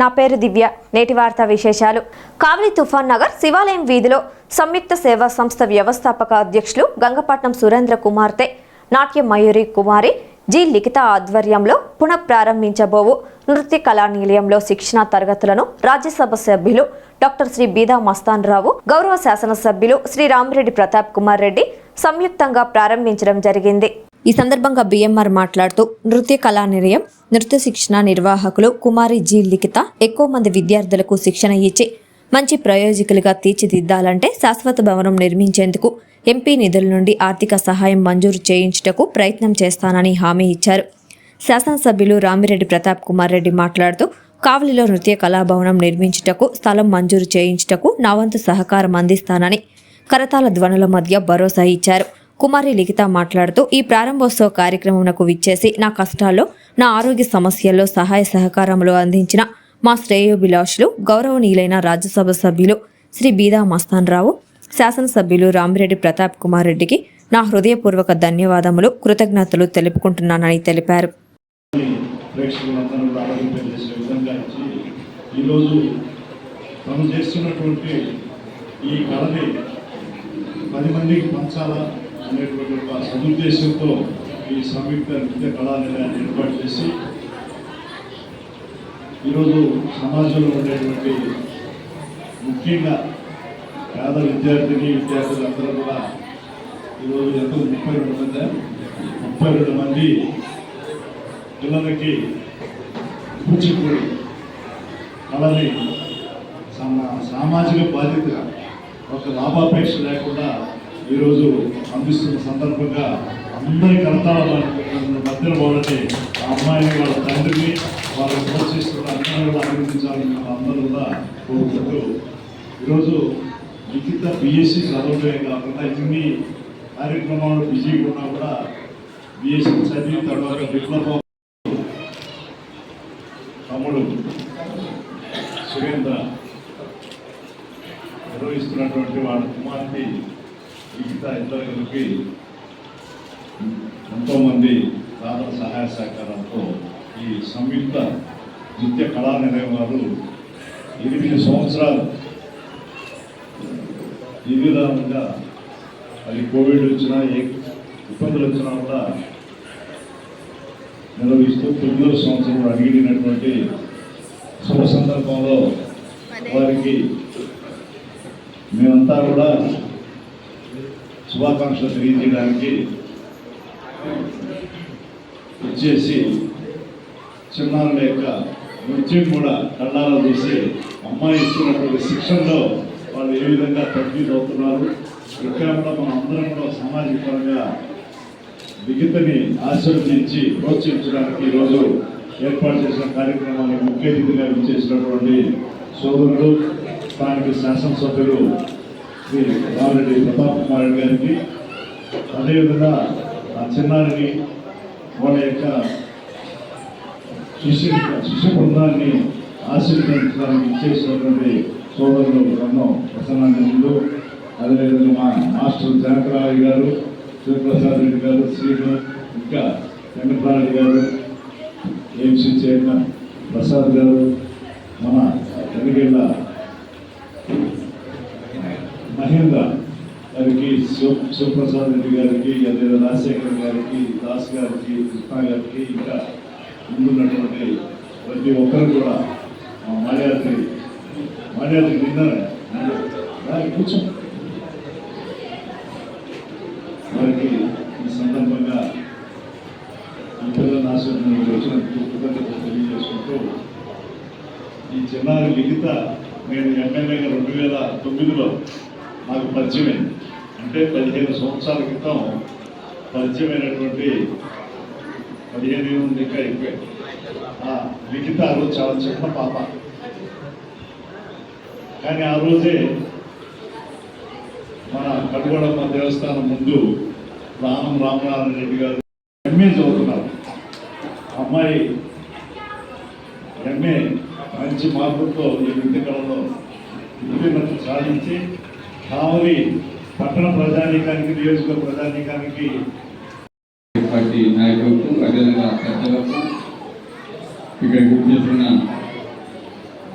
నా పేరు దివ్య. నేటి వార్తా విశేషాలు. కావలి తుఫాన్ నగర్ శివాలయం వీధిలో సంయుక్త సేవా సంస్థ వ్యవస్థాపక అధ్యక్షులు గంగపట్నం సురేంద్ర కుమార్తె నాట్య మయూరి కుమారి జి. లిఖిత ఆధ్వర్యంలో పునఃప్రారంభించబోవు. నృత్య కళా నిలయంలో శిక్షణా తరగతులను రాజ్యసభ సభ్యులు డాక్టర్ శ్రీ బీదా మస్తాన్ రావు గౌరవ శాసనసభ్యులు శ్రీ రామిరెడ్డి ప్రతాప్ కుమార్ రెడ్డి సంయుక్తంగా ప్రారంభించడం జరిగింది. ఈ సందర్భంగా బిఎంఆర్ మాట్లాడుతూ నృత్య కళా నిలయం నృత్య శిక్షణ నిర్వాహకులు కుమారి జి. లిఖిత ఎక్కువ మంది విద్యార్థులకు శిక్షణ ఇచ్చి మంచి ప్రయోజకులుగా తీర్చిదిద్దాలంటే శాశ్వత భవనం నిర్మించేందుకు ఎంపీ నిధుల నుండి ఆర్థిక సహాయం మంజూరు చేయించుటకు ప్రయత్నం చేస్తానని హామీ ఇచ్చారు. శాసనసభ్యులు రామిరెడ్డి ప్రతాప్ కుమార్ రెడ్డి మాట్లాడుతూ కావలిలో నృత్య కళాభవనం నిర్మించుటకు స్థలం మంజూరు చేయించుటకు నా వంతు సహకారం అందిస్తానని కరతాల ధ్వనుల మధ్య భరోసా ఇచ్చారు. కుమారి లిఖిత మాట్లాడుతూ ఈ ప్రారంభోత్సవ కార్యక్రమంకు విచ్చేసి నా కష్టాల్లో నా ఆరోగ్య సమస్యల్లో సహాయ సహకారములు అందించిన మా శ్రేయోభిలాషులు గౌరవనీయులైన రాజ్యసభ సభ్యులు శ్రీ బీదా మస్తాన్ రావు శాసనసభ్యులు రామిరెడ్డి ప్రతాప్ కుమార్ రెడ్డికి నా హృదయపూర్వక ధన్యవాదములు కృతజ్ఞతలు తెలుపుకుంటున్నానని తెలిపారు. ఈరోజు చేస్తున్నటువంటి ఈ కళని పది మందికి పంచాలా అనేటువంటి ఒక సదుద్దేశంతో ఈ సంయుక్త నృత్య కళానిలయాన్ని ఏర్పాటు చేసి ఈరోజు సమాజంలో ఉండేటువంటి ముఖ్యంగా పేద విద్యార్థిని విద్యార్థులందరూ కూడా ఈరోజు ఎంతో ముప్పై రెండు మంది ముప్పై రెండు మంది పిల్లలకి కూచిపూడి కళని సామాజిక బాధ్యతగా ఒక లాభాపేక్ష లేకుండా ఈరోజు అందిస్తున్న సందర్భంగా అందరి కర్తాల మధ్యలో వాళ్ళని ఆ అమ్మాయిని వాళ్ళ తండ్రిని వాళ్ళు ప్రోత్సహిస్తున్న అందరూ కూడా అభినందించాలని మనం అందరూ కూడా కోరుకుంటూ ఈరోజు లిఖిత బిఎస్సి చదవడమే కాకుండా ఇన్ని కార్యక్రమాలు బిజీగా ఉన్నా కూడా బిఎస్సి చదివిన తర్వాత డిప్లొమా తమ్ముడు సురేంద్ర నిర్వహిస్తున్నటువంటి వాళ్ళ కుమార్తె మిగతా ఎంతోమంది దాదాపు సహాయ సహకారంతో ఈ సంయుక్త నృత్య కళా నిలయం వారు ఎనిమిది సంవత్సరాలు ఈ విధానంగా అది కోవిడ్ వచ్చినా ఏ ఇబ్బందులు వచ్చినా కూడా నిర్వహిస్తూ తొమ్మిదవ సంవత్సరం అడిగినటువంటి శుభ సందర్భంలో వారికి మేమంతా కూడా శుభాకాంక్షలు తెలియజేయడానికి వచ్చేసి చిన్నారుల యొక్క నృత్యం కూడా కళ్ళారా చూసి అమ్మాయి ఇస్తున్నటువంటి శిక్షణలో వాళ్ళు ఏ విధంగా తగ్గిది అవుతున్నారు? ఇక్కడ కూడా మనం అందరం కూడా సామాజిక పరంగా లిఖితని ఆశీర్వదించి ప్రోత్సహించడానికి ఈరోజు ఏర్పాటు చేసిన కార్యక్రమాన్ని ముఖ్య అతిథిగా చేసినటువంటి సోదరుడు స్థానిక శాసనసభ్యులు శ్రీ రామిరెడ్డి ప్రతాప్ కుమార్ రెడ్డి గారికి అదేవిధంగా ఆ చిన్నారిని వాళ్ళ యొక్క శిష్యు శిష్య బృందాన్ని ఆశీర్వదించడానికి ఇచ్చేసినటువంటి సోదరులు రన్నో ప్రసన్నానందులు అదేవిధంగా మా మాస్టర్ జనకరావు గారు శివప్రసాద్ రెడ్డి గారు శ్రీను ఇంకా వెంకటరాయుడు గారు ఏఎంసీ చైర్మన్ ప్రసాద్ గారు మన ఎన్నికల మహేంద్ర గారికి శివ శివప్రసాద్ రెడ్డి గారికి అదే రాజశేఖర్ గారికి దాస్ గారికి కృష్ణ గారికి ఇంకా ముందున్నటువంటి ప్రతి ఒక్కరు కూడా మా మాల్యాద్రి మాల్యాద్రి నిన్ననే కూర్చో. వారికి ఈ సందర్భంగా ఈ పిల్లల నాశనం వచ్చిన కృతజ్ఞతలు తెలియజేసుకుంటూ ఈ చిన్నారి లిఖిత నేను ఎమ్మెల్యేగా రెండు వేల తొమ్మిదిలో నాకు పరిచయమైంది. అంటే పదిహేను సంవత్సరాల క్రితం పరిచయమైనటువంటి పదిహేను ఏముంది ఇంకా ఎక్కువ ఆ లిఖిత ఆ రోజు చాలా చిన్న పాప. కానీ ఆ రోజే మన కడుగొడమ్మ దేవస్థానం ముందు రామం రామనారాయణ రెడ్డి గారు ఎంఏ చదువుతున్నారు. అమ్మాయి ఎంఏ మంచి మార్పులతో ఈ నృత్య కళలో సాధించి కావలి పట్టణ ప్రజానీకానికి నియోజక ప్రజానీకానికి పార్టీ నాయకులకు అదేవిధంగా పెద్దలకు ఇక్కడ గుర్తు చేసిన చేస్తున్న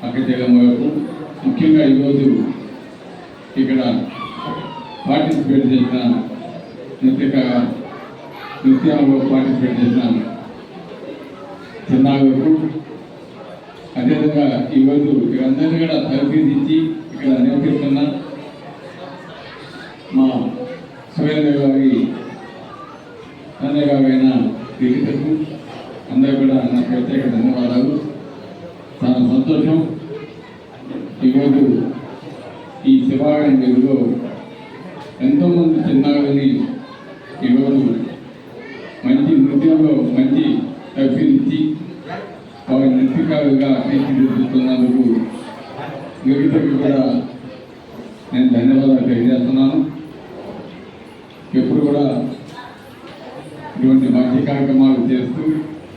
అక్కచెల్లమ్మలకు ముఖ్యంగా ఈరోజు ఇక్కడ పార్టిసిపేట్ చేసిన నృత్యక నృత్యాలలో పార్టిసిపేట్ చేసిన చిన్నాగులకు అదేవిధంగా ఈరోజు ఇక్కడ అందరినీ కూడా తరఫీ ఇచ్చి ఇక్కడ నేర్పిస్తున్న మా సురేంద్ర గారి తండ్రిగారైన దిగితకు అందరూ కూడా నా ప్రత్యేక ధన్యవాదాలు. చాలా సంతోషం. ఈరోజు ఈ శివాలయం వీధిలో ఎంతోమంది చిన్నారులని ఈరోజు మంచి నృత్యంలో మంచి అభివృద్ధి వారి నృత్యకారులుగా తీర్చిదిద్దుతున్నందుకు గిరితకు కూడా నేను ధన్యవాదాలు తెలియజేస్తున్నాను ఎప్పుడు కూడా అన్ని కార్యక్రమాలు చేస్తూ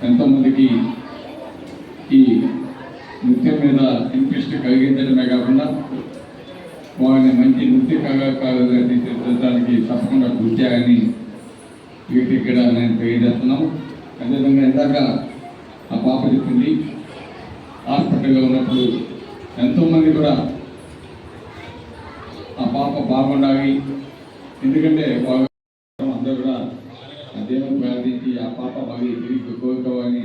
ఎంతోమందికి ఈ నృత్యం మీద ఇంట్రెస్ట్ కలిగించడమే కాకుండా వారిని మంచి నృత్య కళాకారులుగా తీర్చడానికి తప్పకుండా గుర్తాయని వీటి ఇక్కడ నేను తెలియజేస్తున్నాము అదేవిధంగా ఇందాక ఆ పాప చెప్పింది హాస్పిటల్లో ఉన్నప్పుడు ఎంతోమంది కూడా ఆ పాప బాగుండాలి. ఎందుకంటే వాళ్ళు ఆ దేవుని ప్రార్థించి ఆ పాప మళ్ళీ తిరిగి కోరుకోవాలని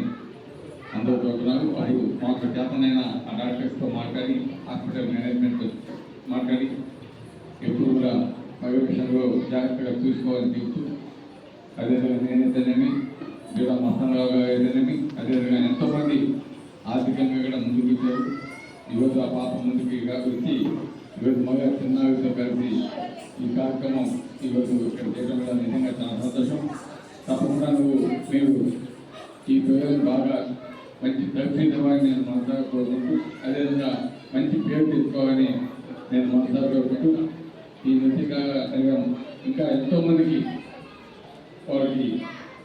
అందరూ కోరుతున్నారు మరియు మాకు చేతనైనా ఆ డాక్టర్స్తో మాట్లాడి హాస్పిటల్ మేనేజ్మెంట్ మాట్లాడి ఎప్పుడు కూడా మగ జాగ్రత్తగా చూసుకోవాలని చెప్తూ అదేవిధంగా నేనైతేనేమి వీర మహంరావు గారు అయితేనేమి అదేవిధంగా ఎంతోమంది ఆర్థికంగా కూడా ముందుకు వచ్చారు. ఈరోజు ఆ పాప ముందుకు వచ్చి ఈరోజు మగ చిన్నారితో కలిసి ఈ కార్యక్రమం ఈరోజు ఇక్కడ చేయడం వల్ల నిజంగా చాలా సంతోషం. తప్పకుండా నువ్వు మీరు ఈ పేరు బాగా మంచి ప్రయత్నించమని నేను మనసాగా కోరుకుంటూ అదేవిధంగా మంచి పేరు తెచ్చుకోవాలని నేను మనసాగా కోరుకుంటూ ఈ నృత్య ఇంకా ఎంతోమందికి వారికి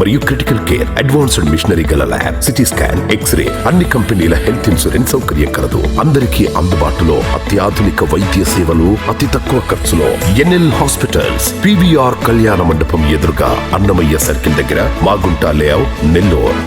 మరియు క్రిటికల్ కేర్ అడ్వాన్స్డ్ మిషనరీ గల ల్యాబ్ సిటీ స్కాన్ ఎక్స్రే అన్ని కంపెనీల హెల్త్ ఇన్సూరెన్స్ సౌకర్యం కలదు. అందరికీ అందుబాటులో అత్యాధునిక వైద్య సేవలు అతి తక్కువ ఖర్చులో ఎన్ఎల్ హాస్పిటల్స్ పివిఆర్ కళ్యాణ మండపం ఎదురుగా అన్నమయ్య సర్కిల్ దగ్గర మాగుంట లేఅవుట్ నెల్లూరు.